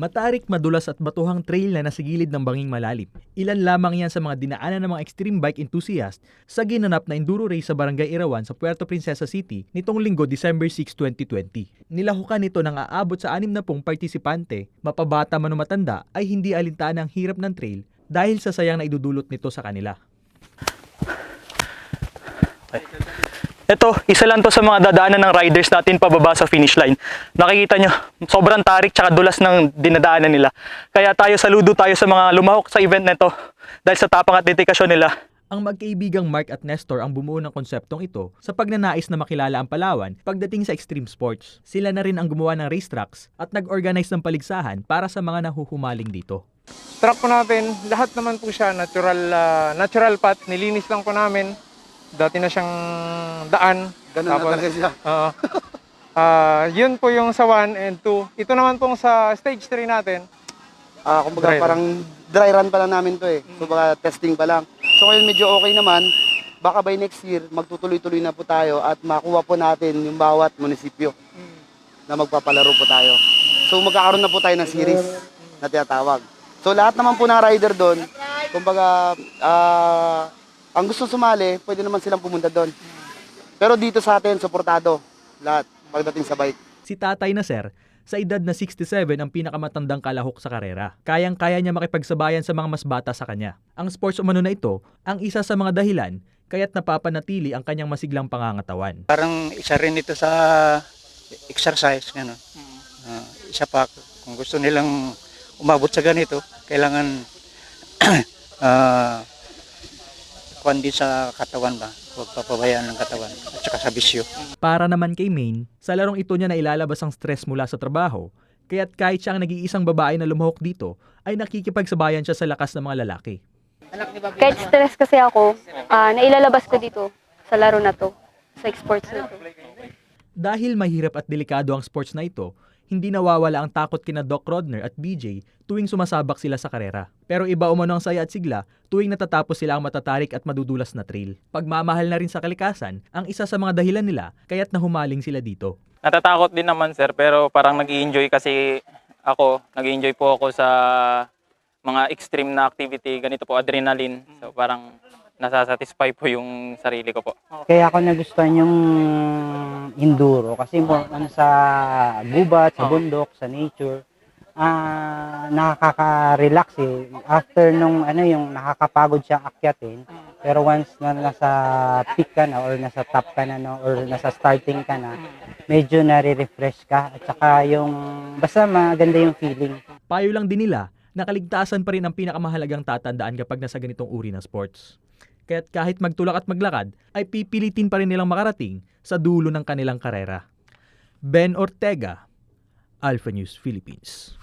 Matarik, madulas at batuhang trail na nasa gilid ng banging malalim. Ilan lamang yan sa mga dinaanan ng mga extreme bike enthusiast sa ginanap na enduro race sa Barangay Irawan sa Puerto Princesa City nitong linggo December 6, 2020. Nilahukan nito ng aabot sa 60 partisipante, mapabata man o matanda ay hindi alintaan ang hirap ng trail dahil sa sayang na idudulot nito sa kanila. Ito, isa lang to sa mga dadaanan ng riders natin pababa sa finish line. Nakikita nyo, sobrang tarik tsaka dulas ng dinadaanan nila. Kaya tayo saludo tayo sa mga lumahok sa event na ito dahil sa tapang at dedikasyon nila. Ang magkaibigang Mark at Nestor ang bumuo ng konseptong ito sa pagnanais na makilala ang Palawan pagdating sa extreme sports. Sila na rin ang gumawa ng racetracks at nag-organize ng paligsahan para sa mga nahuhumaling dito. Truck po natin, lahat naman po siya natural ah, natural path. Nilinis lang po namin. Dati na siyang daan. Ganun na talaga siya. Oo. Ah, yun po yung sa 1 and 2. Ito naman pong sa stage 3 natin. Ah, kumbaga Dry run. parang dry run pa lang namin to eh. So baka testing pa lang. So ngayon medyo okay naman. Baka by next year, magtutuloy-tuloy na po tayo at makuha po natin yung bawat munisipyo na magpapalaro po tayo. So magkakaroon na po tayo ng series na tinatawag. So lahat naman po ng rider doon, kumbaga, ah, ang gusto sumali, pwede naman silang pumunta doon. Pero dito sa atin, suportado lahat pagdating sa bike. Si Tatay na Sir, sa edad na 67 ang pinakamatandang kalahok sa karera. Kayang-kaya niya makipagsabayan sa mga mas bata sa kanya. Ang sports umano na ito ang isa sa mga dahilan kaya't napapanatili ang kanyang masiglang pangangatawan. Parang isa rin ito sa exercise, gano'n. Ah, isa pa, kung gusto nilang umabot sa ganito, kailangan uh, kundi sa katawan ba, huwag papabayaan ng katawan, at saka sa bisyo. Para naman kay Maine, sa larong ito niya na ilalabas ang stress mula sa trabaho, kaya't kahit siya ang nag-iisang babae na lumahok dito, ay nakikipagsabayan siya sa lakas ng mga lalaki. Kahit stress kasi ako, ah, nailalabas ko dito sa laro na to, sa sports na to. Dahil mahirap at delikado ang sports na ito, hindi nawawala ang takot kina Doc Rodner at BJ tuwing sumasabak sila sa karera. Pero iba umano ang saya at sigla tuwing natatapos sila ang matatarik at madudulas na trail. Pagmamahal na rin sa kalikasan ang isa sa mga dahilan nila kaya't nahumaling sila dito. Natatakot din naman sir, pero parang nag enjoy kasi ako, nag enjoy po ako sa mga extreme na activity, ganito po, adrenaline. So parang nasasatisfy po yung sarili ko po. Kaya ako nagustuhan yung enduro kasi more on sa gubat, sa bundok, sa nature. Ah, nakaka-relax eh. After nung ano yung nakakapagod siya akyatin, pero once na nasa peak ka na or nasa top ka na no, or nasa starting ka na, medyo nare-refresh ka at saka yung basta maganda yung feeling. Payo lang din nila, nakaligtasan pa rin ang pinakamahalagang tatandaan kapag nasa ganitong uri ng sports. Kaya't kahit magtulak at maglakad, ay pipilitin pa rin nilang makarating sa dulo ng kanilang karera. Ben Ortega, Alpha News Philippines.